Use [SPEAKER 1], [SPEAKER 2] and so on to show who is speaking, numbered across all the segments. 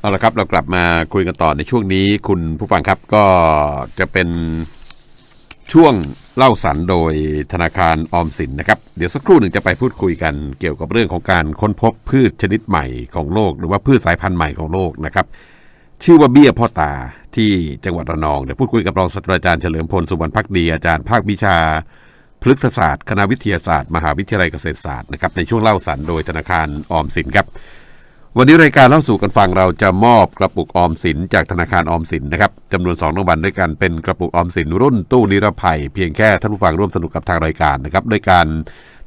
[SPEAKER 1] เอาละครับเรากลับมาคุยกันต่อในช่วงนี้ คุณผู้ฟังครับก็จะเป็นช่วงเล่าสันโดยธนาคารออมสินนะครับ เดี๋ยวสักครู่หนึ่งจะไปพูดคุยกันเกี่ยวกับเรื่องของการค้นพบพืชชนิดใหม่ของโลก หรือว่าพืชสายพันธุ์ใหม่ของโลกนะครับ ชื่อว่าเบี้ยพ่อตาที่จังหวัดระนองเดี๋ยวพูดคุยกับรองศาสตราจารย์เฉลิมพลสุวรรณพักดีอาจารย์ภาควิชาพฤกษศาสตร์ คณะวิทยาศาสตร์ มหาวิทยาลัยเกษตรศาสตร์นะครับในช่วงเล่าสันโดยธนาคารออมสินครับ วันนี้รายการเล่าสู่กันฟังเราจะมอบกระปุกออมสินจากธนาคารออมสินนะครับจำนวน2รางวัลด้วยกันเป็นกระปุกออมสินรุ่นตู้นิรภัย เพียงแค่ท่านผู้ฟังร่วมสนุกกับทางรายการนะครับด้วยการ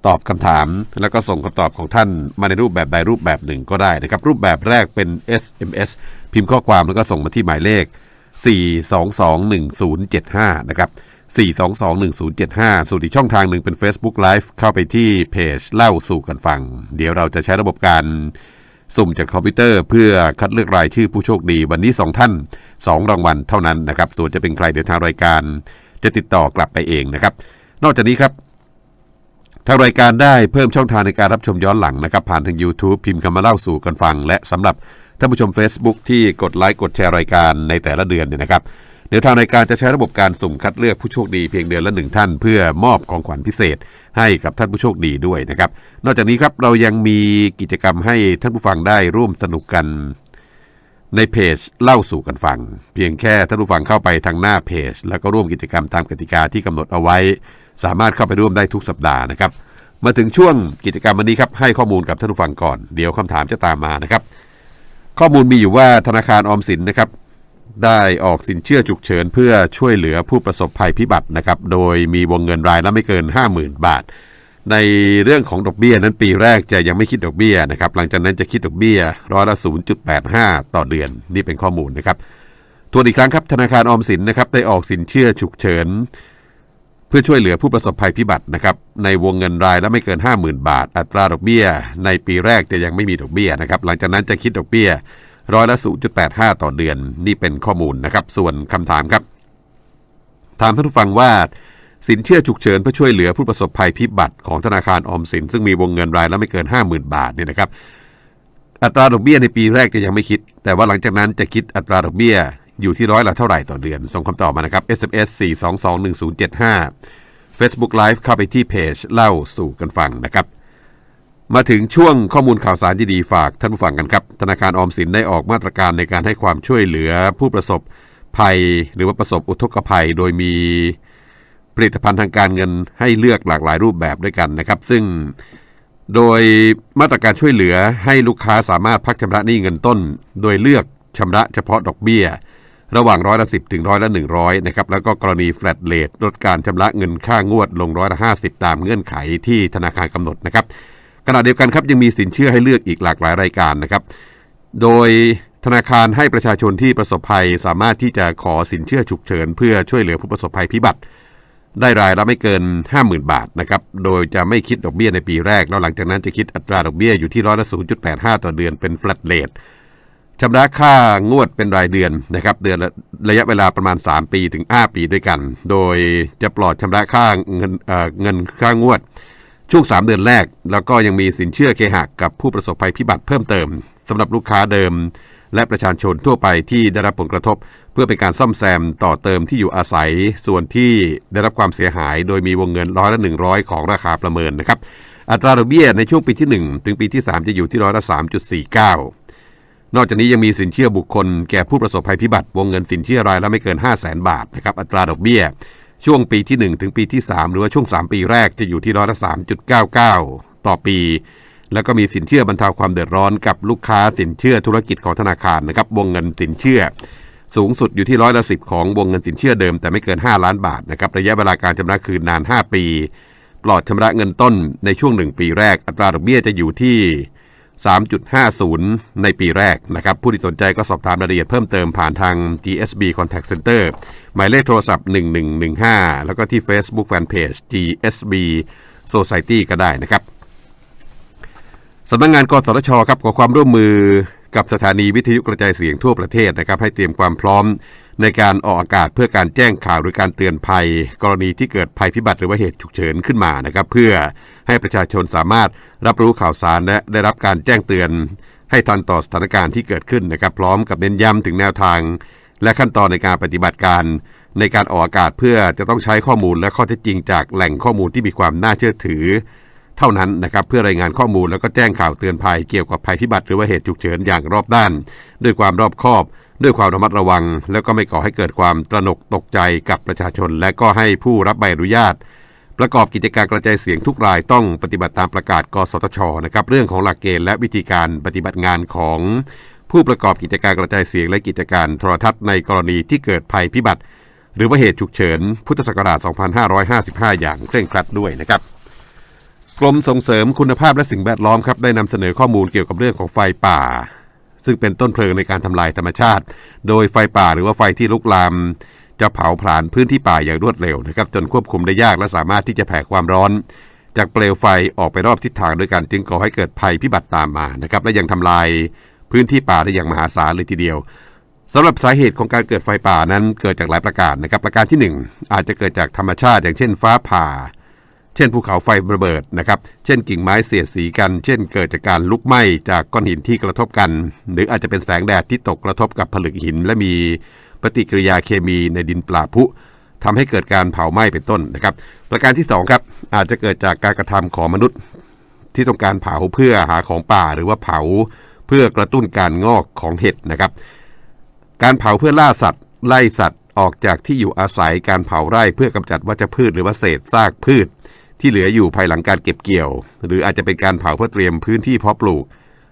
[SPEAKER 1] ตอบคำถาม แล้วก็ส่งคำตอบของท่านมาในรูปแบบใดรูปแบบหนึ่งก็ได้นะครับ รูปแบบแรกเป็น SMS พิมพ์ข้อความแล้วก็ส่งมาที่หมายเลข 4221075 นะครับ 4221075 ส่วนอีกช่องทางหนึ่งเป็น Facebook Live เข้าไปที่เพจเล่าสู่กันฟัง เดี๋ยวเราจะใช้ระบบการ สุ่มจากคอมพิวเตอร์เพื่อคัดเลือกรายชื่อผู้โชคดีวันนี้ 2 ท่าน 2 รางวัลเท่านั้นนะครับ ส่วนจะเป็นใครเดี๋ยวทางรายการ จะติดต่อกลับไปเองนะครับ นอกจากนี้ครับทางรายการได้เพิ่มช่องทางในการรับชมย้อนหลังนะครับ ผ่านทาง YouTube พิมพ์คำมาเล่าสู่กันฟัง และสำหรับท่านผู้ชม Facebook ที่กดไลค์กดแชร์รายการในแต่ละเดือนเนี่ยนะครับ เดี๋ยวทางรายการจะใช้ระบบการสุ่มคัดเลือกผู้โชคดีเพียงเดือนละหนึ่งท่าน เพื่อมอบของขวัญพิเศษให้กับท่านผู้โชคดีด้วยนะครับ นอกจากนี้ครับเรายังมีกิจกรรมให้ท่านผู้ฟังได้ร่วมสนุกกันในเพจเล่าสู่กันฟัง เพียงแค่ท่านผู้ฟังเข้าไปทางหน้าเพจ แล้วก็ร่วมกิจกรรมตามกติกาที่กำหนดเอาไว้ สามารถเข้าไปร่วมได้ทุกสัปดาห์นะครับ มาถึงช่วงกิจกรรมวันนี้ครับให้ข้อมูลกับท่านผู้ฟังก่อน เดี๋ยวคำถามจะตามมานะครับ ข้อมูลมีอยู่ว่าธนาคารออมสินนะครับ ได้ออกสินเชื่อฉุกเฉินเพื่อช่วยเหลือผู้ประสบภัยพิบัตินะครับ โดยมีวงเงินรายละไม่เกิน 50,000 บาท ในเรื่องของดอกเบี้ยนั้นปีแรกจะยังไม่คิดดอกเบี้ยนะครับ หลังจากนั้นจะคิดดอกเบี้ยร้อยละ 0.85 ต่อเดือน นี่เป็นข้อมูลนะครับทวนอีกครั้งครับธนาคารออมสินนะครับได้ออกสินเชื่อฉุกเฉินเพื่อช่วยเหลือผู้ประสบภัยพิบัตินะครับในวงเงินรายละไม่เกิน 50,000 บาท อัตราดอกเบี้ย ในปีแรกจะยังไม่มีดอกเบี้ยนะครับหลังจากนั้นจะคิดดอกเบี้ย ร้อยละ 0.85 ต่อเดือน นี่เป็นข้อมูลนะครับ ส่วนคำถามครับ ถามท่านผู้ฟังว่า สินเชื่อฉุกเฉินเพื่อช่วยเหลือผู้ประสบภัยพิบัติของธนาคารออมสิน ซึ่งมีวงเงินรายละไม่เกิน 50,000 บาทเนี่ยนะครับ อัตราดอกเบี้ยในปีแรกจะยังไม่คิด แต่ว่าหลังจากนั้นจะคิดอัตราดอกเบี้ยอยู่ที่ร้อยละเท่าไหร่ต่อเดือน ส่งคำตอบมานะครับ SMS 4221075 Facebook Live เข้าไปที่เพจเล่าสู่กันฟังนะครับ มาถึงช่วงข้อมูลข่าวสารดีๆฝากท่านผู้ฟังกันครับ ธนาคารออมสินได้ออกมาตรการในการให้ความช่วยเหลือผู้ประสบภัย หรือว่าประสบอุทกภัย โดยมีผลิตภัณฑ์ทางการเงินให้เลือกหลากหลายรูปแบบด้วยกันนะครับ ซึ่งโดยมาตรการช่วยเหลือให้ลูกค้าสามารถพักชำระหนี้เงินต้น โดยเลือกชำระเฉพาะดอกเบี้ย ระหว่างร้อยละสิถึงร้อยละ100นะครับแล้วก็กรณีแฟลตเลทลดการชำระเงินค่างวดลงร้อยละ50ตามเงื่อนไขที่ธนาคารกำหนดนะครับ ขณะเดียวกันครับยังมีสินเชื่อให้เลือกอีกหลากหลายรายการนะครับ โดยธนาคารให้ประชาชนที่ประสบภัยสามารถที่จะขอสินเชื่อฉุกเฉิน เพื่อช่วยเหลือผู้ประสบภัยพิบัติ ได้รายละไม่เกิน 50,000 บาทนะครับโดยจะไม่คิดดอกเบี้ยในปีแรก แล้วหลังจากนั้นจะคิดอัตราดอกเบี้ยอยู่ที่ร้อยละ0.85 ต่อเดือนเป็นแฟลตเลทชำระค่างวดเป็นรายเดือนนะครับเดือนละระยะเวลาประมาณ 3 ปีถึง 5 ปีด้วยกัน โดยจะปลอดชำระค่าเงินเเงินค่างวด ช่วง 3 เดือนแรก แล้วก็ยังมีสินเชื่อเคหะกับผู้ประสบภัยพิบัติเพิ่มเติมสำหรับลูกค้าเดิม และประชาชนทั่วไปที่ได้รับผลกระทบ เพื่อเป็นการซ่อมแซมต่อเติมที่อยู่อาศัยส่วนที่ได้รับความเสียหาย โดยมีวงเงินร้อยละ100 ของราคาประเมินนะครับอัตราดอกเบี้ยในช่วงปีที่ 1 ถึงปีที่ 3 จะอยู่ที่ร้อยละ3.49 นอกจากนี้ยังมีสินเชื่อบุคคลแก่ผู้ประสบภัยพิบัติวงเงินสินเชื่อรายละไม่เกิน 5 0 0 0 0 0 บาทนะครับอัตราดอกเบี้ย ช่วงปีที่ 1 ถึงปีที่ 3 หรือว่าช่วง 3 ปีแรกจะอยู่ที่ร้อยละ 3.99 ต่อปี แล้วก็มีสินเชื่อบรรเทาความเดือดร้อนกับลูกค้าสินเชื่อธุรกิจของธนาคารนะครับวงเงินสินเชื่อ สูงสุดอยู่ที่ร้อยละสิของวงเงินสินเชื่อเดิมแต่ไม่เกิน 5 ล้านบาทนะครับระยะเวลาการชำระคืนนาน 5 ปีปลอดชำระเงินต้นในช่วง 1 ปีแรก อัตราดอกเบี้ยจะอยู่ที่ 3.50 ในปีแรกนะครับผู้ที่สนใจก็สอบถามรายละเอียดเพิ่มเติมผ่านทาง GSB Contact Center หมายเลขโทรศัพท์ 1115 แล้วก็ที่ Facebook Fanpage GSB Society ก็ได้นะครับสำนักงานกสทชครับขอความร่วมมือกับสถานีวิทยุกระจายเสียงทั่วประเทศนะครับให้เตรียมความพร้อมในการออกอากาศเพื่อการแจ้งข่าวหรือการเตือนภัย กรณีที่เกิดภัยพิบัติหรือว่าเหตุฉุกเฉินขึ้นมานะครับ เพื่อให้ประชาชนสามารถรับรู้ข่าวสารและได้รับการแจ้งเตือน ให้ทันต่อสถานการณ์ที่เกิดขึ้นนะครับ พร้อมกับเน้นย้ำถึงแนวทาง และขั้นตอนในการปฏิบัติการในการออกอากาศเพื่อจะต้องใช้ข้อมูลและข้อเท็จจริงจากแหล่งข้อมูลที่มีความน่าเชื่อถือ เท่านั้นนะครับเพื่อรายงานข้อมูลแล้วก็แจ้งข่าวเตือนภัยเกี่ยวกับภัยพิบัติหรือว่าเหตุฉุกเฉินอย่างรอบด้าน ด้วยความรอบคอบ ด้วยความระมัดระวัง แล้วก็ไม่ก่อให้เกิดความตระหนกตกใจกับประชาชน และก็ให้ผู้รับใบอนุญาต ประกอบกิจการกระจายเสียงทุกรายต้องปฏิบัติตามประกาศกสทชนะครับเรื่องของหลักเกณฑ์และวิธีการปฏิบัติงานของ ผู้ประกอบกิจการกระจายเสียงและกิจการโทรทัศน์ในกรณีที่เกิดภัยพิบัติ หรือว่าเหตุฉุกเฉิน พุทธศักราช 2555 อย่างเคร่งครัดด้วยนะครับกรมส่งเสริมคุณภาพและสิ่งแวดล้อมครับได้นำเสนอข้อมูลเกี่ยวกับเรื่องของไฟป่า ซึ่งเป็นต้นเพลิงในการทำลายธรรมชาติ โดยไฟป่าหรือว่าไฟที่ลุกลามจะเผาผลาญพื้นที่ป่าอย่างรวดเร็วนะครับจนควบคุมได้ยากและสามารถที่จะแผ่ความร้อน จากเปลวไฟออกไปรอบทิศทางด้วยกันจึงก่อให้เกิดภัยพิบัติตามมานะครับและยังทำลาย พื้นที่ป่าได้อย่างมหาศาลเลยทีเดียวสำหรับสาเหตุของการเกิดไฟป่านั้นเกิดจากหลายประการนะครับ ประการที่ 1 อาจจะเกิดจากธรรมชาติอย่างเช่นฟ้าผ่า เช่นภูเขาไฟระเบิดนะครับ เช่นกิ่งไม้เสียดสีกัน เช่นเกิดจากการลุกไหม้จากก้อนหินที่กระทบกัน หรืออาจจะเป็นแสงแดดที่ตกกระทบกับผลึกหิน และมีปฏิกิริยาเคมีในดินปลาพุทำให้เกิดการเผาไหม้เป็นต้นนะครับ ประการที่สองครับอาจจะเกิดจากการกระทำของมนุษย์ ที่ต้องการเผาเพื่อหาของป่าหรือว่าเผา พื่อกระตุ้นการงอกของเห็ดนะครับ การเผาเพื่อล่าสัตว์ ไล่สัตว์ออกจากที่อยู่อาศัยการเผาไร่เพื่อกำจัดวัชพืชหรือว่าเศษซากพืช ที่เหลืออยู่ภายหลังการเก็บเกี่ยว หรืออาจจะเป็นการเผาเพื่อเตรียมพื้นที่เพาะปลูก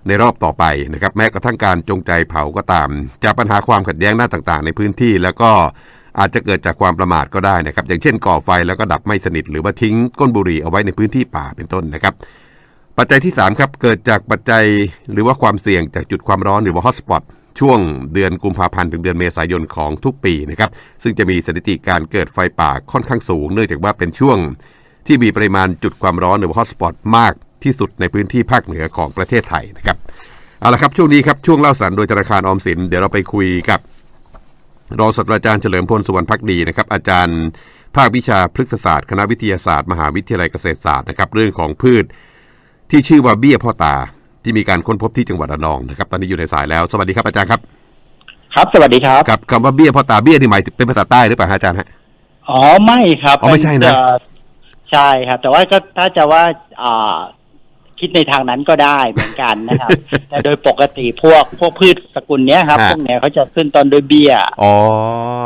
[SPEAKER 1] ในรอบต่อไปนะครับ แม้กระทั่งการจงใจเผาก็ตาม จากปัญหาความขัดแย้งหน้าต่างๆ ในพื้นที่ แล้วก็อาจจะเกิดจากความประมาทก็ได้นะครับ อย่างเช่นก่อไฟแล้วก็ดับไม่สนิทหรือว่าทิ้งก้นบุหรี่เอาไว้ในพื้นที่ป่าเป็นต้นนะครับ ปัจจัยที่ 3 ครับ เกิดจากปัจจัยหรือว่าความเสี่ยงจากจุดความร้อนหรือว่าฮอตสปอตช่วงเดือนกุมภาพันธ์ถึงเดือนเมษายนของทุกปีนะครับซึ่งจะมีสถิติการเกิดไฟป่าค่อนข้างสูง เนื่องจากว่าเป็นช่วงที่มีปริมาณจุดความร้อนหรือว่าฮอตสปอตมากที่สุดในพื้นที่ภาคเหนือของประเทศไทยนะครับเอาละครับช่วงนี้ครับช่วงเล่าสันโดยธนาคารออมสิน เดี๋ยวเราไปคุยกับรองศาสตราจารย์เฉลิมพลสุวรรณพักดีนะครับอาจารย์ภาควิชาพฤกษศาสตร์ คณะวิทยาศาสตร์ มหาวิทยาลัยเกษตรศาสตร์นะครับเรื่องของพืช ที่ชื่อว่าเบี้ยพ่อตาที่มีการค้นพบที่จังหวัดระนองนะครับ ตอนนี้อยู่ในสายแล้ว สวัสดีครับอาจารย์ครับ
[SPEAKER 2] ครับ สวัสดีครับ
[SPEAKER 1] ครับคำว่าเบี้ยพ่อตาเบี้ยนี่หมายถึงเป็นภาษาใต้หรือเปล่าฮะอาจารย์ฮะ
[SPEAKER 2] อ๋อไม่ครับ
[SPEAKER 1] อ๋อไม่ใช่นะ
[SPEAKER 2] เป็ใช่ครับ แต่ว่าก็ถ้าจะว่าอ่า คิดในทางนั้นก็ได้เหมือนกันนะครับ แต่โดยปกติพวกพวกพืชสกุลเนี้ยครับ
[SPEAKER 1] ฮะ
[SPEAKER 2] พวกเนี้ยเขาจะขึ้นต้นด้วยเบี้ย
[SPEAKER 1] อ๋อ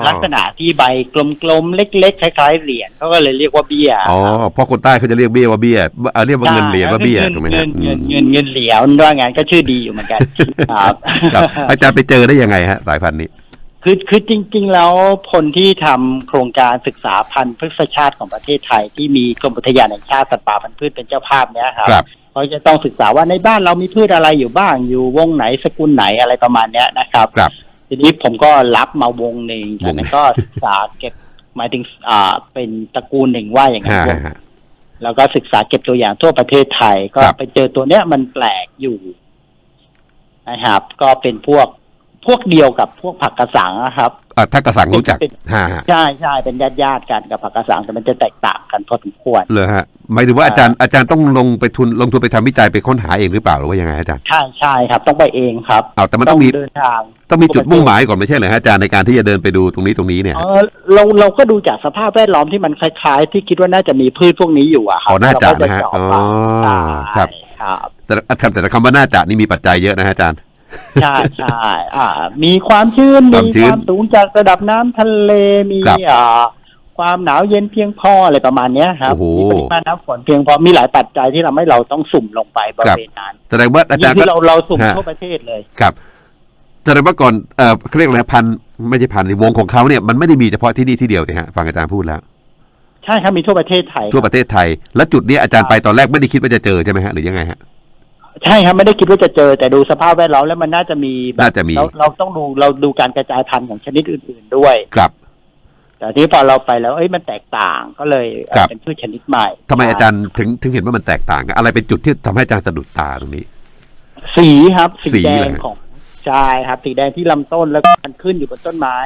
[SPEAKER 2] ลักษณะที่ใบกลมๆเล็กๆคล้ายๆเหรียญเขาก็เลยเรียกว่าเบี้ย
[SPEAKER 1] อ๋อเพราะคนใต้เขาจะเรียกเบี้ยว่าเบี้ยเอ่อเรียกว่าเงินเหรียญว่าเบี้ย
[SPEAKER 2] ใช่
[SPEAKER 1] ถูกไหม
[SPEAKER 2] เงิ
[SPEAKER 1] ฮะ
[SPEAKER 2] น
[SPEAKER 1] อื
[SPEAKER 2] เงิน
[SPEAKER 1] ม
[SPEAKER 2] เงินเงินเหรียญว่างั้นก็ชื่อดีอยู่เหมือนกันครับ
[SPEAKER 1] ครับ อาจารย์ไปเจอได้ยังไงฮะสายพันธุ์นี้
[SPEAKER 2] คือคือจริง ๆ แล้วคนที่ทำโครงการศึกษาพันธุ์พฤกษชาติของประเทศไทย ที่มีกรมอุทยานแห่งชาติสัตว์ป่าพันธุ์พืชเป็นเจ้าภาพเนี้ยครับ
[SPEAKER 1] ครับ
[SPEAKER 2] เขาจะต้องศึกษาว่าในบ้านเรามีพืชอะไรอยู่บ้าง อยู่วงไหนสกุลไหนอะไรประมาณเนี้ยนะครับ
[SPEAKER 1] ครับ
[SPEAKER 2] ทีนี้ผมก็รับมาวงหนึ่งจากนั้นก็ศึกษาเก็บหมายถึงอ่าเป็นตระกูลหนึ่งว่าอย่างนั้
[SPEAKER 1] ฮะ
[SPEAKER 2] นวง
[SPEAKER 1] ฮะ
[SPEAKER 2] แล้วก็ศึกษาเก็บตัวอย่างทั่วประเทศไทย ก็
[SPEAKER 1] ครับ
[SPEAKER 2] ไปเจอตัวเนี้ยมันแปลกอยู่นะครับ ก็เป็นพวก พวกเดียวกับพวกผักกระสังนะครับ
[SPEAKER 1] อะถ้ากระสังรู้จักฮะฮะ
[SPEAKER 2] ใช่ใช่เป็นญาติญาติๆกันกับผักกระสังแต่มันจะแตกต่างกันพอสมควร
[SPEAKER 1] เลยฮะหมายถึงว่าอาจารย์อาจารย์ต้องลงไปทุนลงทุนไปทำวิจัยไปค้นหาเองหรือเปล่าหรือว่ายังไงอาจารย์
[SPEAKER 2] ใช่ใช่ครับ ต้องไปเองครับ
[SPEAKER 1] เอาแต่มันต้องมี
[SPEAKER 2] เดินทาง
[SPEAKER 1] ต้องมีจุดมุ่งหมายก่อนไม่ใช่เหรอฮะอาจารย์ในการที่จะเดินไปดูตรงนี้ตรงนี้เนี่ย
[SPEAKER 2] เออเราเราก็ดูจากสภาพแวดล้อมที่มันคล้ายๆ ที่คิดว่าน่าจะมีพืชพวกนี้อยู่อะครั
[SPEAKER 1] อ๋อน่าจะ
[SPEAKER 2] เราก็
[SPEAKER 1] นะฮะ
[SPEAKER 2] เจา
[SPEAKER 1] อ๋อ
[SPEAKER 2] ไป
[SPEAKER 1] ครับ
[SPEAKER 2] ใช่ครับ
[SPEAKER 1] แต่แต่แต่คำว่าน่าจะนี่มีปัจจัยเยอะนะฮะอาจารย์
[SPEAKER 2] ใช่ใช่อ่า มีความชื้น
[SPEAKER 1] ค
[SPEAKER 2] มี
[SPEAKER 1] วามชื้
[SPEAKER 2] คนวามสูงจากระดับน้ำทะเล มี
[SPEAKER 1] ครับ
[SPEAKER 2] อ่าความหนาวเย็นเพียงพออะไรประมาณเนี้ยครับ
[SPEAKER 1] โอ้โห
[SPEAKER 2] มีปริมาณน้ำฝนเพียงพอ มีหลายปัจจัยที่ทำให้เราต้องสุ่มลงไปบริเวณนั้น
[SPEAKER 1] แสดงว่าอาจา
[SPEAKER 2] นี่
[SPEAKER 1] รย์
[SPEAKER 2] คื
[SPEAKER 1] ก็
[SPEAKER 2] อเราเราสุ่ม
[SPEAKER 1] ฮะ
[SPEAKER 2] ทั่วประเทศเลย
[SPEAKER 1] ครับแสดงว่าก่อนเอ่อเขาเรียกอะไรพันธุ์ไม่ใช่พันธุ์วงของเขาเนี่ยมันไม่ได้มีเฉพาะที่นี่ที่เดียวสิฮะฟังอาจารย์พูดแล้ว
[SPEAKER 2] ใช่ครับ มีทั่วประเทศไทย
[SPEAKER 1] ทั่วประเทศไทย และจุดเนี้ยอาจารย์ไปตอนแรกไม่ได้คิดว่าจะเจอใช่ไหมฮะหรือยังไงฮะ
[SPEAKER 2] ใช่ครับไม่ได้คิดว่าจะเจอแต่ดูสภาพแวดล้อมแล้วมันน่าจะมีแบบ
[SPEAKER 1] น่าจะมี
[SPEAKER 2] เราเราต้องดูเราดูการกระจายพันธุ์ของชนิดอื่น ๆด้วย
[SPEAKER 1] ครับ
[SPEAKER 2] แต่ที่พอเราไปแล้วเอ้ยมันแตกต่างก็เลยเอ่อ
[SPEAKER 1] ครับ
[SPEAKER 2] เป็นพืชชนิดใหม่
[SPEAKER 1] ทำไมอาจารย์ถึงถึงเห็นว่ามันแตกต่างกันอะไรเป็นจุดที่ทำให้อาจารย์สะดุดตาตรงนี้
[SPEAKER 2] สีครับ
[SPEAKER 1] สี
[SPEAKER 2] สีแด
[SPEAKER 1] เหรอ
[SPEAKER 2] งของใช่ครับสีแดงที่ลำต้นแล้วก็มันขึ้นอยู่บนต้นไม้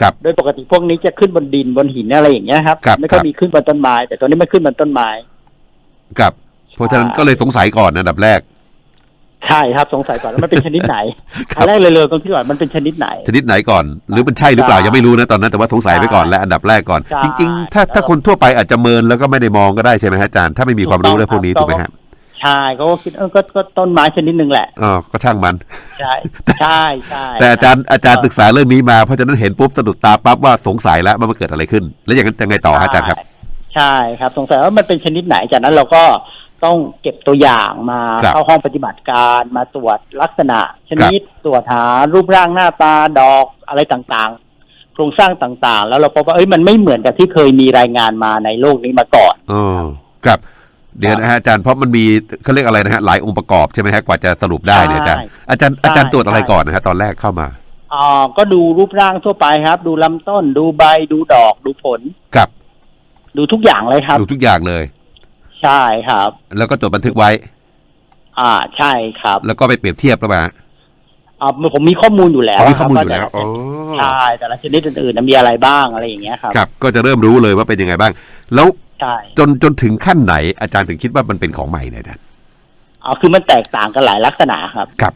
[SPEAKER 1] ครับ
[SPEAKER 2] โดยปกติพวกนี้จะขึ้นบนดินบนหินอะไรอย่างเงี้ยครับ
[SPEAKER 1] ครับ
[SPEAKER 2] ไม่ค่อ
[SPEAKER 1] ครั
[SPEAKER 2] ย
[SPEAKER 1] บ
[SPEAKER 2] มีขึ้นบนต้นไม้ แต่ตัวนี้มันขึ้นบนต้นไม้
[SPEAKER 1] ครับ เพราะฉะนั้นก็เลยสงสัยก่อนอันดับแรก
[SPEAKER 2] ใช่ครับสงสัยก่อนว่ามันเป็นชนิดไหน
[SPEAKER 1] ครับ
[SPEAKER 2] อันแรกเลยเลยตรงที่ก่อนมันเป็นชนิดไหน
[SPEAKER 1] ชนิดไหนก่อน หรือมันใช่หรือเปล่า
[SPEAKER 2] ใช่
[SPEAKER 1] ยังไม่รู้นะตอนนั้นแต่ว่าสงสัยไว้ก่อน
[SPEAKER 2] ใช่
[SPEAKER 1] และอันดับแรกก่อน
[SPEAKER 2] ใช่
[SPEAKER 1] จริง ๆ ถ้าถ้าคนทั่วไปอาจจะเมินแล้วก็ไม่ได้มองก็ได้ใช่ไหมฮะอาจารย์ถ้าไม่มีความรู้เรื่องพวกนี้
[SPEAKER 2] ถู
[SPEAKER 1] ถู
[SPEAKER 2] ก
[SPEAKER 1] ก
[SPEAKER 2] ต้
[SPEAKER 1] ไหม
[SPEAKER 2] อง
[SPEAKER 1] ฮะ
[SPEAKER 2] ใช่เขาก็คิดเออก็ก็ต้นไม้ชนิดหนึ่งแหละ
[SPEAKER 1] อ๋อก็ช่างมัน
[SPEAKER 2] ใช่ใช่ใช่
[SPEAKER 1] แต่อาจารย์อาจารย์ศึกษาเรื่องนี้มาเพราะฉะนั้นเห็นปุ๊บสะดุดตาปั๊บว่าสงสัยแล้วว่ามันเกิดอะไรขึ้น แล้วอย่างนั้นจะไงต่อฮะอาจารย์ครับ
[SPEAKER 2] ใช่ครับ สงสัยว่ามันเป็นชนิดไหนจากนั้นเราก็ ต้องเก็บตัวอย่างมา
[SPEAKER 1] ครับ
[SPEAKER 2] เข้าห้องปฏิบัติการมาตรวจลักษณะ ชนิดตรวจหารูปร่างหน้าตาดอกอะไรต่างๆ โครงสร้างต่างๆ แล้วเราพบว่าเอ้ยมันไม่เหมือนกับที่เคยมีรายงานมาในโลกนี้มาก่อน
[SPEAKER 1] อ๋อครับเดี๋ยวนะฮะอาจารย์เพราะมันมีเขาเรียกอะไรนะฮะหลายองค์ประกอบใช่ไหมฮะกว่าจะสรุปได้เนี่ยอาจารย์อาจารย์อาจารย์ตรวจอะไรก่อนนะฮะตอนแรกเข้ามา
[SPEAKER 2] อ่าก็ดูรูปร่างทั่วไปครับ ดูลำต้น ดูใบดูดอกดูผล
[SPEAKER 1] ครับ
[SPEAKER 2] ดูทุกอย่างเลยครับ
[SPEAKER 1] ดูทุกอย่างเลย
[SPEAKER 2] ใช่ครับ
[SPEAKER 1] แล้วก็จดบันทึกไว้
[SPEAKER 2] อ่าใช่ครับ
[SPEAKER 1] แล้วก็ไปเปรียบเทียบแล้วมา
[SPEAKER 2] อ่าผมมีข้อมูลอยู่แล้ว
[SPEAKER 1] อ๋อมีข้อมูล
[SPEAKER 2] รับ
[SPEAKER 1] อยู่แล้วาอ๋อ
[SPEAKER 2] ใช่แต่ละชนิดอื่นๆนะมีอะไรบ้างอะไรอย่างเงี้ยครับ
[SPEAKER 1] ครับ ก็จะเริ่มรู้เลยว่าเป็นยังไงบ้าง แล้ว
[SPEAKER 2] ใช่
[SPEAKER 1] จนจนถึงขั้นไหน อาจารย์ถึงคิดว่ามันเป็นของใหม่เนี่ยอาจารย์
[SPEAKER 2] อ๋อคือมันแตกต่างกันหลายลักษณะครับ
[SPEAKER 1] ครับ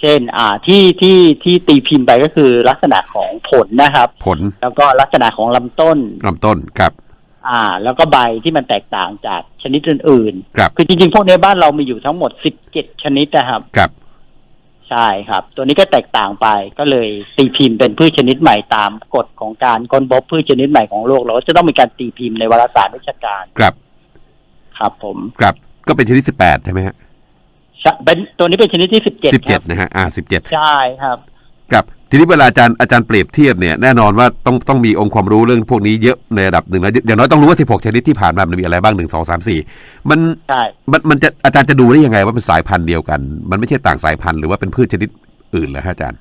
[SPEAKER 2] เช่น อ่าที่ที่ที่ตีพิมพ์ไปก็คือลักษณะของผลนะครับ
[SPEAKER 1] ผล
[SPEAKER 2] แล้วก็ลักษณะของลำต้น
[SPEAKER 1] ลำต้นครับ
[SPEAKER 2] อ่า แล้วก็ใบที่มันแตกต่างจากชนิดอื่น
[SPEAKER 1] ครับ
[SPEAKER 2] ๆคือจริงๆ พวกในบ้านเรามีอยู่ทั้งหมดสิบเจ็ดชนิดนะครับ
[SPEAKER 1] ครับ
[SPEAKER 2] ใช่ครับ ตัวนี้ก็แตกต่างไปก็เลยตีพิมพ์เป็นพืชชนิดใหม่ตามกฎของการค้นพบพืชชนิดใหม่ของโลกเราก็จะต้องมีการตีพิมพ์ในวารสารวิชาการ
[SPEAKER 1] ครับ
[SPEAKER 2] ครับ ผม
[SPEAKER 1] ครับ ก็เป็นชนิดสิบแปดใช่ไหมฮะ
[SPEAKER 2] ใช่เป็นตัวนี้เป็นชนิดที่สิบเจ็ด
[SPEAKER 1] สิบเจ็ดนะฮะอ่าสิบเจ็ด
[SPEAKER 2] ใช่ครับ
[SPEAKER 1] ครับ ทีนี้เวลาอาจารย์อาจารย์เปรียบเทียบเนี่ยแน่นอนว่าต้องต้องมีองค์ความรู้เรื่องพวกนี้เยอะในระดับหนึ่งแล้วอย่างน้อยต้องรู้ว่า 16 ชนิดที่ผ่านมามันมีอะไรบ้างหนึ่งสองสามสี่มัน
[SPEAKER 2] ใช่
[SPEAKER 1] มันมันจะอาจารย์จะดูได้ยังไงว่าเป็นสายพันธุ์เดียวกัน มันไม่ใช่ต่างสายพันธุ์หรือว่าเป็นพืชชนิดอื่นเหรอฮะอาจารย์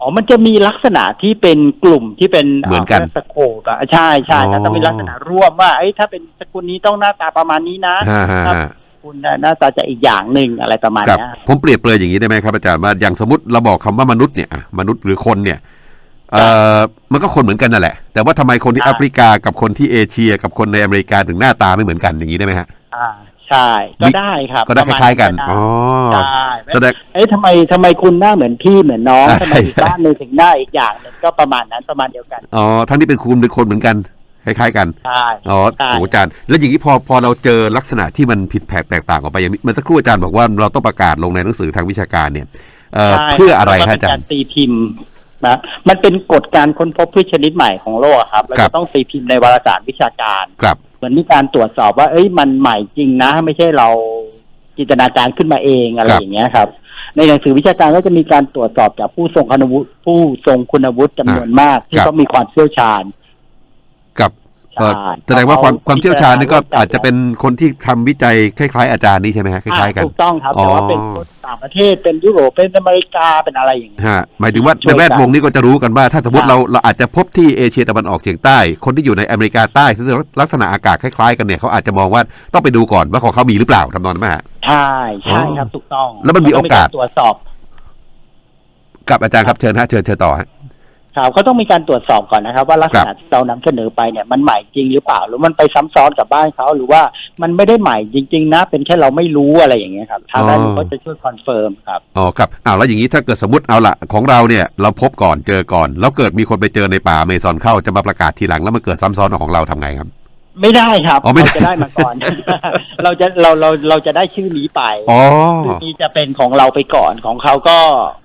[SPEAKER 2] อ๋อ มันจะมีลักษณะที่เป็นกลุ่มที่เป็น
[SPEAKER 1] เหมือนกัน
[SPEAKER 2] สโคปอะใช่ใช่
[SPEAKER 1] อ๋อ
[SPEAKER 2] แต่ต้องมีลักษณะร่วมว่าเอ้ยถ้าเป็นสกุลนี้ต้องหน้าตาประมาณนี้นะ
[SPEAKER 1] ฮ่าฮ่า
[SPEAKER 2] ถ้า
[SPEAKER 1] ฮ่า
[SPEAKER 2] คุณหน้าตาจะอีกอย่างหนึ่งอะไรประมาณ
[SPEAKER 1] ครับ
[SPEAKER 2] เนี้ย
[SPEAKER 1] ผมเปรียบเปรยอย่างนี้ได้ไหมครับอาจารย์ว่าอย่างสมมติเราบอกคำว่ามนุษย์เนี่ยอะมนุษย์หรือคนเนี่ยเอ่อมันก็คนเหมือนกันนั่นแหละ แต่ว่าทำไมคนที่
[SPEAKER 2] อ่า
[SPEAKER 1] แอฟริกากับคนที่เอเชีย กับคนในอเมริกาถึงหน้าตาไม่เหมือนกันอย่างนี้ได้ไหมฮะ
[SPEAKER 2] อ่าใช่ ก็
[SPEAKER 1] มี
[SPEAKER 2] ได้ครับ
[SPEAKER 1] ก็ได้
[SPEAKER 2] ประ
[SPEAKER 1] ค
[SPEAKER 2] มณ
[SPEAKER 1] ล้ายๆกัน
[SPEAKER 2] ได้
[SPEAKER 1] อ๋อ
[SPEAKER 2] ใช่
[SPEAKER 1] แสดง
[SPEAKER 2] เอ้ยทำไมทำไมคุณหน้าเหมือนพี่เหมือนน้อง
[SPEAKER 1] ใช่
[SPEAKER 2] ทำไมอีกบ้านหนึ่งถึงหน้าอีกอย่างหนึ่งก็ประมาณนั้นประมาณเดียวกัน
[SPEAKER 1] อ๋อทั้งที่เป็นคุณเป็นคนเหมือนกัน คล้ายๆ กัน
[SPEAKER 2] ใช่
[SPEAKER 1] อ๋อ
[SPEAKER 2] ใช่
[SPEAKER 1] โหอาจารย์ แล้วอย่างนี้พอพอเราเจอลักษณะที่มันผิดแผกแตกต่างออกไปอย่างนี้เมื่อสักครู่อาจารย์บอกว่าเราต้องประกาศลงในหนังสือทางวิชาการเนี่ยเอ่อ
[SPEAKER 2] ใช่
[SPEAKER 1] เพื่ออะไร
[SPEAKER 2] แล้ว
[SPEAKER 1] ฮะ
[SPEAKER 2] ก็
[SPEAKER 1] อา
[SPEAKER 2] เป็น
[SPEAKER 1] จาร
[SPEAKER 2] การ
[SPEAKER 1] ย์
[SPEAKER 2] ตีพิมพ์นะมันเป็นกฎการค้นพบพืชชนิดใหม่ของโลกอะครับเรา
[SPEAKER 1] ครั
[SPEAKER 2] จะ
[SPEAKER 1] บ
[SPEAKER 2] ต้องตีพิมพ์ในวารสารวิชาการ
[SPEAKER 1] ครับ
[SPEAKER 2] เหมือนมีการตรวจสอบว่า เอ้ยมันใหม่จริงนะ ไม่ใช่เราจินตนาการขึ้นมาเองอะไร
[SPEAKER 1] ครับ
[SPEAKER 2] อย่างเงี้ยครับ ในหนังสือวิชาการก็จะมีการตรวจสอบจากผู้ทรงคุณวุฒิผู้ทรงคุณวุฒิจำนวนมาก ที่
[SPEAKER 1] ครับ
[SPEAKER 2] เขามีความเชี่ยวชาญ
[SPEAKER 1] กับเอ่อ
[SPEAKER 2] ใช่
[SPEAKER 1] แสดงว่าความ
[SPEAKER 2] เขา
[SPEAKER 1] ความเชี่ยวชาญนี่ก็
[SPEAKER 2] พิจารณา
[SPEAKER 1] อาจจะเป็นคนที่ทำวิจัยคล้ายๆอาจารย์นี่ใช่ไหมฮะคล้ายๆกัน
[SPEAKER 2] อ่ถูกต้องครับแต่ว่า
[SPEAKER 1] อ๋อ
[SPEAKER 2] เป็นคนต่างประเทศเป็นยุโรปเป็นอเมริกาเป็นอะไรอย่างเงี้ย
[SPEAKER 1] ฮะหมายถึงว่า
[SPEAKER 2] ช่
[SPEAKER 1] ใน
[SPEAKER 2] วยกัน
[SPEAKER 1] แวดวงนี้ก็จะรู้กันว่า ถ้าสมมติ
[SPEAKER 2] ครับ
[SPEAKER 1] เราเราอาจจะพบที่เอเชียตะวันออกเฉียงใต้ คนที่อยู่ในอเมริกาใต้ซึ่งลักษณะอากาศคล้ายๆกันเนี่ยเขาอาจจะมองว่าต้องไปดูก่อนว่าของเขามีหรือเปล่าทำนองนั้นไหมฮะ
[SPEAKER 2] ใช่ใช่
[SPEAKER 1] อ๋อ
[SPEAKER 2] ครับถูกต้อง
[SPEAKER 1] แล้วมันมีโอกาส
[SPEAKER 2] ต้งตรวจสอบ
[SPEAKER 1] กับอาจารย์ครับเชิญฮะเชิญเชิญต่อฮะ
[SPEAKER 2] ครับเขาต้องมีการตรวจสอบก่อนนะครับ ว่าลักษณะที่เรานำเสนอไปเนี่ยมันใหม่จริงหรือเปล่า หรือมันไปซ้ำซ้อนกับบ้านเขาหรือว่ามันไม่ได้ใหม่จริง ๆ นะ เป็นแค่เราไม่รู้อะไรอย่างเงี้ยครับทางด้านนี้ก็จะช่วยคอนเฟิร์มครับ
[SPEAKER 1] อ๋อครับอ้าวแล้วอย่างนี้ถ้าเกิดสมมติเอาละของเราเนี่ยเราพบก่อนเจอก่อน แล้วเกิดมีคนไปเจอในป่าอเมซอนเข้าจะมาประกาศทีหลังแล้วมันเกิดซ้ำซ้อนกับของเราทำไงครับ
[SPEAKER 2] ไม่ได้ครับ
[SPEAKER 1] อ๋อไม่ได้
[SPEAKER 2] เราจะได้มาก่อน เราจะเราเราเราจะได้ชื่อนี้ไป
[SPEAKER 1] อ๋อ
[SPEAKER 2] ชื่อนี้จะเป็นของเราไปก่อนของเขาก็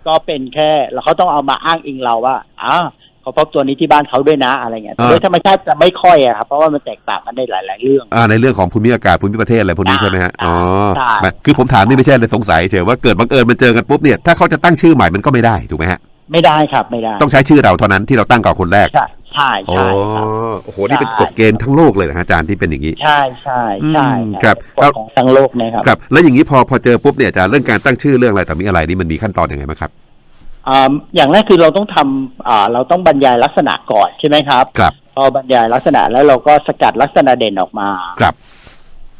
[SPEAKER 2] ก็เป็นแค่แล้วเขาต้องเอามาอ้างอิงเราว่าอ้าวเขาพบตัวนี้ที่บ้านเขาด้วยนะอะไรเงี้ยแต่
[SPEAKER 1] อ่า
[SPEAKER 2] โดยธรรมชาติจะไม่ค่อยอะครับเพราะว่ามันแตกต่างกันได้หลาย ๆ เรื่อง
[SPEAKER 1] อ่าในเรื่องของภูมิอากาศภูมิประเทศอะไรพวกนี้ใช่ไหมฮะ
[SPEAKER 2] อ่า
[SPEAKER 1] อ๋อ
[SPEAKER 2] ใช่
[SPEAKER 1] ไม่คือผมถามนี่ไม่ใช่เลยสงสัยเฉยว่าเกิดบังเอิญมันเจอกันปุ๊บเนี่ยถ้าเขาจะตั้งชื่อใหม่มันก็ไม่ได้ถูกไหมฮะ
[SPEAKER 2] ไม่ได้ครับไม่ได้
[SPEAKER 1] ต้องใช้ชื่อเราเท่านั้นที่เราตั้งก่อนคนแรก
[SPEAKER 2] ใช่ใช่
[SPEAKER 1] อ๋อ
[SPEAKER 2] ใช่ครับ
[SPEAKER 1] โอ้โห นี่เป็น
[SPEAKER 2] ใช่
[SPEAKER 1] กฎเกณฑ์ทั้งโลกเลยนะฮะอาจารย์ที่เป็นอย่างนี้
[SPEAKER 2] ใช่ใช่ใช่
[SPEAKER 1] อืมครับ
[SPEAKER 2] กฎของทั้งโลกเนะครับ
[SPEAKER 1] ครับ แล้วอย่างนี้พอพอเจอปุ๊บเนี่ยอาจารย์เรื่องการตั้งชื่อเรื่องอะไรต่อมีอะไรนี่มันมีขั้นตอนยังไงบ้างครับ
[SPEAKER 2] อ่าอย่างแรกคือเราต้องทำอ่าเราต้องบรรยายลักษณะก่อนใช่ไหมครับ
[SPEAKER 1] ครับ
[SPEAKER 2] พอบรรยายลักษณะแล้วเราก็สกัดลักษณะเด่นออกมา
[SPEAKER 1] ครับ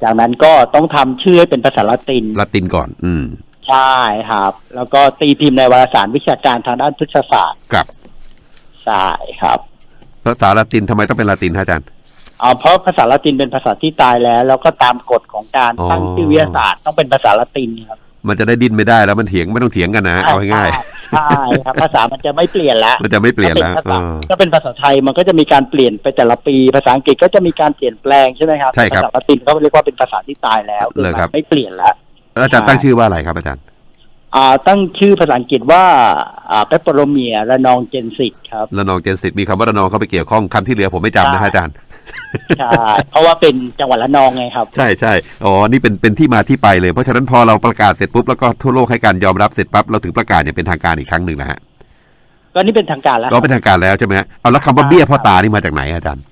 [SPEAKER 2] จากนั้นก็ต้องทำชื่อให้เป็นภาษาละติน
[SPEAKER 1] ละตินก่อน อืม
[SPEAKER 2] ใช่ครับ แล้วก็ตีพิมพ์ในวารสารวิชาการทางด้านพฤกษศาสตร์
[SPEAKER 1] ครับ
[SPEAKER 2] ใช่ครับ
[SPEAKER 1] ภาษาละตินทำไมต้องเป็นละตินฮะอาจารย์
[SPEAKER 2] เอาเพราะภาษาละตินเป็นภาษาที่ตายแล้ว แล้วก็ตามกฎของการ
[SPEAKER 1] อ๋อ
[SPEAKER 2] ตั้งชื่อวิทยาศาสตร์ต้องเป็นภาษาละตินครับ
[SPEAKER 1] มันจะได้ดิ้นไม่ได้แล้วมันเถียงไม่ต้องเถียงกันนะเอาง่าย
[SPEAKER 2] ใช่ครับภาษามันจะไม่เปลี่ยนละ
[SPEAKER 1] ๆ มันจะไม่เปลี่ยนแล้ว
[SPEAKER 2] ถ้าเป็นภาษา
[SPEAKER 1] เออ
[SPEAKER 2] ถ้าเป็นภาษาไทยมันก็จะมีการเปลี่ยนไปแต่ละปี ภาษาอังกฤษก็จะมีการเปลี่ยนแปลงใช่ไหมครับ
[SPEAKER 1] ใช่ครับ
[SPEAKER 2] ภาษาละตินเขาเรียกว่าเป็นภาษาที่ตายแล้ว
[SPEAKER 1] เลยครับ
[SPEAKER 2] มันไม่เปลี่ยนแล้ว
[SPEAKER 1] แล้ว อาจารย์ตั้งชื่อว่าอะไรครับอาจารย์
[SPEAKER 2] อ่าตั้งชื่อภาษาอังกฤษว่าอ่าเปปเปอโรเมียระนองเจนสิตครับ
[SPEAKER 1] ระนองเจนสิตมีคำว่าระนองเข้าไปเกี่ยวข้องคำที่เหลือผมไม่จำนะฮะอาจารย์
[SPEAKER 2] ใช่เพราะว่าเป็นจังหวัดระนองไงครับ
[SPEAKER 1] ใช่ใช่อ๋อนี่เป็นเป็นที่มาที่ไปเลย เพราะฉะนั้นพอเราประกาศเสร็จปุ๊บแล้วก็ทั่วโลกให้การยอมรับเสร็จปั๊บเราถึงประกาศอย่างเป็นทางการอีกครั้งหนึ่งนะฮะ
[SPEAKER 2] ก็นี่เป็นทางการแล้วค
[SPEAKER 1] เรา
[SPEAKER 2] รับ
[SPEAKER 1] เป็นทางการแล้วใช่ไหมฮะเอาแล้วคำว่าเบี้ยพ่อตานี่มาจากไหนอาจารย์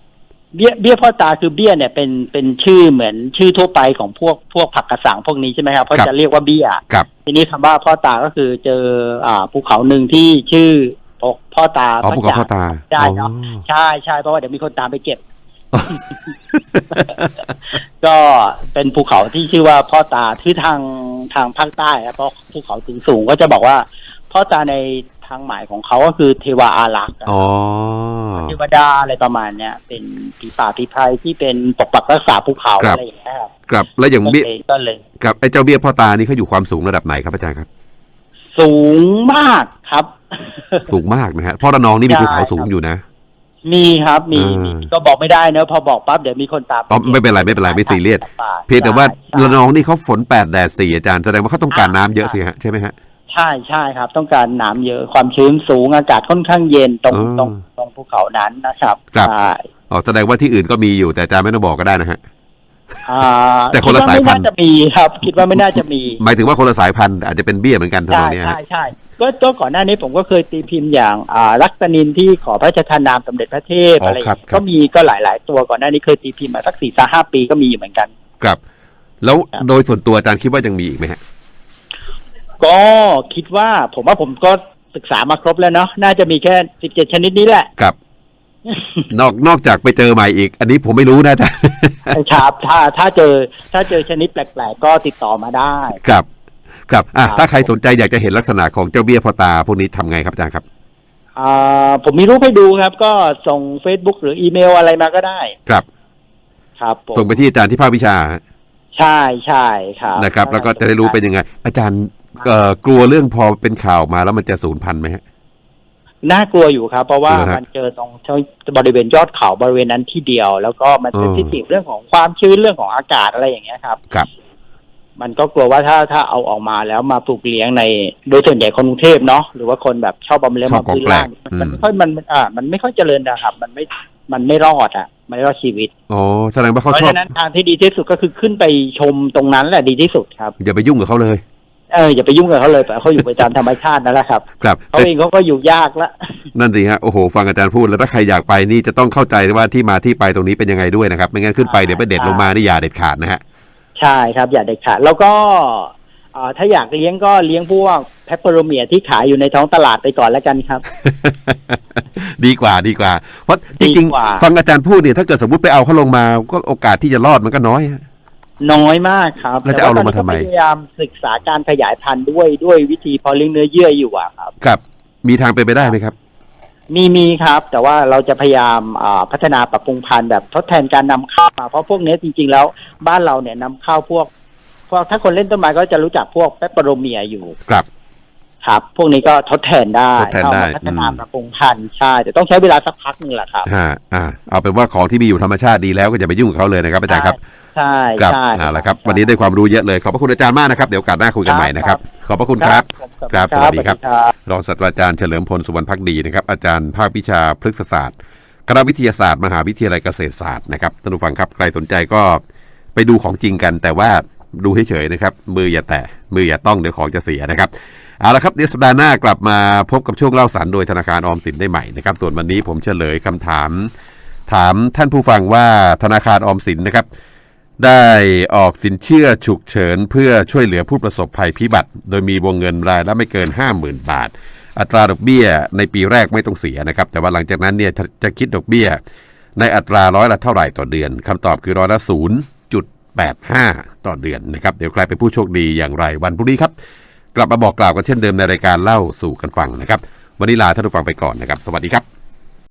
[SPEAKER 2] เบี้ยเบี้ยพ่อตาคือเบี้ยเนี่ยเป็นเป็นชื่อเหมือนชื่อทั่วไปของพวกพวกผักกระสังพวกนี้ใช่ไหมครับเขา
[SPEAKER 1] ครับ
[SPEAKER 2] จะเรียกว่าเบี้ย
[SPEAKER 1] กับ
[SPEAKER 2] ทีนี้คำว่าพ่อตาก็คือเจออ่าภูเขาหนึ่งที่ชื่อพ่อตา
[SPEAKER 1] อ๋อภูเขาพ่อตา
[SPEAKER 2] ได้เนาะ
[SPEAKER 1] อ๋อ
[SPEAKER 2] ใช่ใช่เพราะว่าเดี๋ยวมีคนตามไปเก็บ ก็เป็นภูเขาที่ชื่อว่าพ่อตาที่ทางทางภาคใต้ครับเพราะภูเขาถึงสูงก็จะบอกว่า พ่อตาในทางหมายของเขาก็คือเทวาอารักษ์อะ
[SPEAKER 1] อ๋อ
[SPEAKER 2] เทวดาอะไรประมาณเนี้ยเป็นผีป่าผีไพรที่เป็นปกปักรักษาภูเขา
[SPEAKER 1] ครับ
[SPEAKER 2] อะไรอย่างเงี้ยครับ
[SPEAKER 1] ครับแล้วอย่าง
[SPEAKER 2] ก็
[SPEAKER 1] เบี้ย
[SPEAKER 2] เลยก็เลย
[SPEAKER 1] กับไอ้เจ้าเบี้ยพ่อตานี่เขาอยู่ความสูงระดับไหนครับอาจารย์ครับ
[SPEAKER 2] สูงมากครับ
[SPEAKER 1] สูงมากนะฮะเพราะระนองนี่มี
[SPEAKER 2] ใช่
[SPEAKER 1] ภูเขาสูงอยู่นะ
[SPEAKER 2] มีครับ มี
[SPEAKER 1] อ่ามี
[SPEAKER 2] มี ก็บอกไม่ได้เนอะพอบอกปั๊บเดี๋ยวมีคนตาม
[SPEAKER 1] อ๋อไม่เป็นไรไม่เป็นไรไม่ซีเรียส เพียงแต่ว่าระนองนี่เขาฝนแปดแดดสี่อาจารย์แสดงว่าเขาต้องการน้ำเยอะสิฮะใช่ไหมฮะ
[SPEAKER 2] ใช่ใช่ครับ ต้องการน้ำเยอะความชื้นสูงอากาศค่อนข้างเย็นตรง
[SPEAKER 1] อ๋อ
[SPEAKER 2] ตรงตรงภูเขานั้นนะครับ
[SPEAKER 1] ครับ
[SPEAKER 2] ใช่
[SPEAKER 1] อ๋อแสดงว่าที่อื่นก็มีอยู่แต่อาจารย์ไม่ต้องบอกก็ได้นะฮะ
[SPEAKER 2] อ่า
[SPEAKER 1] แต่คนละ
[SPEAKER 2] ดว่
[SPEAKER 1] สายพันธุ์
[SPEAKER 2] ไม่น่าจะมีครับ คิดว่าไม่น่าจะมี
[SPEAKER 1] หมายถึงว่าคนละสายพันธุ์อาจจะเป็นเบี้ยเหมือนกันทำน
[SPEAKER 2] ใช่
[SPEAKER 1] องเนี้ย
[SPEAKER 2] ใช่
[SPEAKER 1] ฮะ
[SPEAKER 2] ใช่ก็ก็ก่อนหน้านี้ผมก็เคยตีพิมพ์อย่างอ่าลักษณินที่ขอพระราชทานนามสมเด็จพระเทพ
[SPEAKER 1] อ๋ออ
[SPEAKER 2] อะไรอย่าง
[SPEAKER 1] ครับ
[SPEAKER 2] เงี้ย
[SPEAKER 1] ครับ
[SPEAKER 2] ก็มีก็หลาย ๆ ตัวก่อนหน้านี้เคยตีพิมพ์มาสักสี่สห้าปีก็มีอยู่เหมือนกัน
[SPEAKER 1] ครับ แล้ว
[SPEAKER 2] ครับ
[SPEAKER 1] โดยส่วนตัวอาจารย์คิดว่ายังมีอีกไหมฮะ
[SPEAKER 2] ก็คิดว่าผมว่าผมก็ศึกษามาครบแล้วเนาะน่าจะมีแค่สิบเจ็ดชนิดนี้แหละ
[SPEAKER 1] ครับ นอกนอกจากไปเจอใหม่อีก อันนี้ผมไม่รู้นะอาจารย์
[SPEAKER 2] ครับถ้าถ้าเจอ ถ้าเจอชนิดแปลกๆ ก็ติดต่อมาได้
[SPEAKER 1] ครับครับอะ
[SPEAKER 2] ครับ
[SPEAKER 1] ถ้าใครสนใจอยากจะเห็นลักษณะของเจ้าเบี้ยพ่อตา พวกนี้ทำไงครับอาจารย์ครับ
[SPEAKER 2] อ่าผมมีรูปให้ดูครับ ก็ส่ง Facebook หรืออีเมลอะไรมาก็ได้
[SPEAKER 1] ครับ
[SPEAKER 2] ครับผม
[SPEAKER 1] ส่งไปที่อาจารย์ที่ภาควิชาฮะ
[SPEAKER 2] ใช่ใช่ครับ
[SPEAKER 1] นะครับ แล้วก็จะได้รู้เป็นยังไง อาจารย์ เอ่อกลัวเรื่องพอเป็นข่าวมาแล้วมันจะสูญพันธุ์ไหมฮะ
[SPEAKER 2] น่ากลัวอยู่ครับ เพราะว่า
[SPEAKER 1] เหรอฮะ
[SPEAKER 2] มันเจอตรงบริเวณยอดเขาบริเวณนั้นที่เดียว แล้วก็มัน
[SPEAKER 1] อ๋อ
[SPEAKER 2] เป็นที่ติเรื่องของความชื้นเรื่องของอากาศอะไรอย่างเงี้ยครับ
[SPEAKER 1] ครับ
[SPEAKER 2] มันก็กลัวว่าถ้าถ้าเอาออกมาแล้วมาปลูกเลี้ยงในโดยส่วนใหญ่คนกรุงเทพเนาะหรือว่าคนแบบชอบบำเลี้ยง
[SPEAKER 1] ชอบ
[SPEAKER 2] มาพื้น
[SPEAKER 1] ของแปล
[SPEAKER 2] ล่ากงมัน
[SPEAKER 1] อืม
[SPEAKER 2] ไม่ค่อยมันอ่า มันไม่ค่อยเจริญนะครับ มันไม่มันไม่รอดอะมันไม่รอดชีวิต
[SPEAKER 1] อ๋อแสดงว่า
[SPEAKER 2] เพ
[SPEAKER 1] เขา
[SPEAKER 2] ราะ
[SPEAKER 1] ชอบ
[SPEAKER 2] ฉะนั้นทางที่ดีที่สุดก็คือขึ้นไปชมตรงนั้นแหละดีที่สุดครับ
[SPEAKER 1] อย่าไปยุ่งกับเขาเลย
[SPEAKER 2] เอออย่าไปยุ่งกับเขาเลยแต่เขาอยู่ไปตามธรรมชาตินั่นแหละครับ
[SPEAKER 1] ครับ
[SPEAKER 2] เขา
[SPEAKER 1] แต่
[SPEAKER 2] เองเขาก็อยู่ยากละ
[SPEAKER 1] นั่นสิฮะโอ้โหฟังอาจารย์พูดแล้วถ้าใครอยากไปนี่จะต้องเข้าใจว่าที่มาที่ไปตรงนี้เป็นยังไงด้วยนะครับ ไม่งั้นขึ้นไปเดี๋ยวไปเด็ดลงมานี่อย่าเด็ดขาดนะฮะ
[SPEAKER 2] ใช่ครับอย่าเด็ดขาดแล้วก็อ่าถ้าอยากเลี้ยงก็เลี้ยงพวกแพปเปอโรเมียที่ขายอยู่ในท้องตลาดไปก่อนแล้วกันครับ
[SPEAKER 1] ดีกว่าดีกว่า เพราะจ
[SPEAKER 2] ดี
[SPEAKER 1] ริง
[SPEAKER 2] กว่า
[SPEAKER 1] ๆฟังอาจารย์พูดเนี่ยถ้าเกิดสมมติไปเอาเขาลงมาก็โอกาสที่จะรอดมันก็น้อยฮะ
[SPEAKER 2] น้อยมากครับ
[SPEAKER 1] แล้วจะเอาลงมาทำไม
[SPEAKER 2] แต่ว่ตอนนี้ก็พยายามศึกษาการขยายพันธุ์ด้วยด้วยวิธีเพอเลี้ยงเนื้อเยื่ออยู่อะครับ
[SPEAKER 1] ครับ มีทางเป็นไปได้ไหมครับ
[SPEAKER 2] มีมีครับ แต่ว่าเราจะพยายามอ่าพัฒนาปรับปรุงพันธุ์แบบทดแทนการนำเข้ามาเพราะพวกนี้จริง ๆ แล้วบ้านเราเนี่ยนำเข้าพวกพวกถ้าคนเล่นต้นไม้ก็จะรู้จักพวกแปปเปอโรเมียอยู่
[SPEAKER 1] ครับ
[SPEAKER 2] ครับ พวกนี้ก็ทดแทนได้
[SPEAKER 1] ทดแทนได้
[SPEAKER 2] เอามาพัฒนา
[SPEAKER 1] อืม
[SPEAKER 2] ปรับปรุงพันธุ์ใช่แต่ต้องใช้เวลาสักพักหนึ่งแหละครับ
[SPEAKER 1] ฮะอ่าเอาเป็นว่าของที่มีอยู่ธรรมชาติดีแล้วก็อย่าไปยุ่งกับเขาเลยนะครับอาจารย์ครับ
[SPEAKER 2] ใช่
[SPEAKER 1] ครับ
[SPEAKER 2] ใช่
[SPEAKER 1] เอาละครับ วันนี้ได้ความรู้เยอะเลย ขอบพระคุณอาจารย์มากนะครับ เดี๋ยวโอกาสหน้าคุยกันใหม่นะครับ ขอบพระคุณครับ
[SPEAKER 2] ผม
[SPEAKER 1] ครับสวัสดีครับ
[SPEAKER 2] สวัสดีครับ
[SPEAKER 1] รองศาสตราจารย์เฉลิมพลสุวรรณพักดีนะครับ อาจารย์ภาควิชาพฤกษศาสตร์ คณะวิทยาศาสตร์ มหาวิทยาลัยเกษตรศาสตร์นะครับ ท่านผู้ฟังครับ ใครสนใจก็ไปดูของจริงกัน แต่ว่าดูเฉยๆนะครับ มืออย่าแตะ มืออย่าต้อง เดี๋ยวของจะเสียนะครับ เอาละครับ เดี๋ยวสัปดาห์หน้ากลับมาพบกับช่วงเล่าสันโดยธนาคารออมสินได้ใหม่นะครับ ส่วนวันนี้ผมเฉลยคำถาม ถามท่านผู้ฟังว่าธนาคารออมสินนะครับ ได้ออกสินเชื่อฉุกเฉิน เพื่อช่วยเหลือผู้ประสบภัยพิบัติ โดยมีวงเงินรายละไม่เกิน 50,000 บาท อัตราดอกเบี้ยในปีแรกไม่ต้องเสียนะครับ แต่ว่าหลังจากนั้นเนี่ยจะคิดดอกเบี้ย ในอัตราร้อยละเท่าไหร่ต่อเดือนคำตอบคือร้อยละ0.85ต่อเดือนนะครับ เดี๋ยวใครเป็นผู้โชคดีอย่างไรวันพรุ่งนี้ครับ กลับมาบอกกล่าวกันเช่นเดิมในรายการเล่าสู่กันฟังนะครับ วันนี้ลาท่านผู้ฟังไปก่อนนะครับ สวัสดีครับ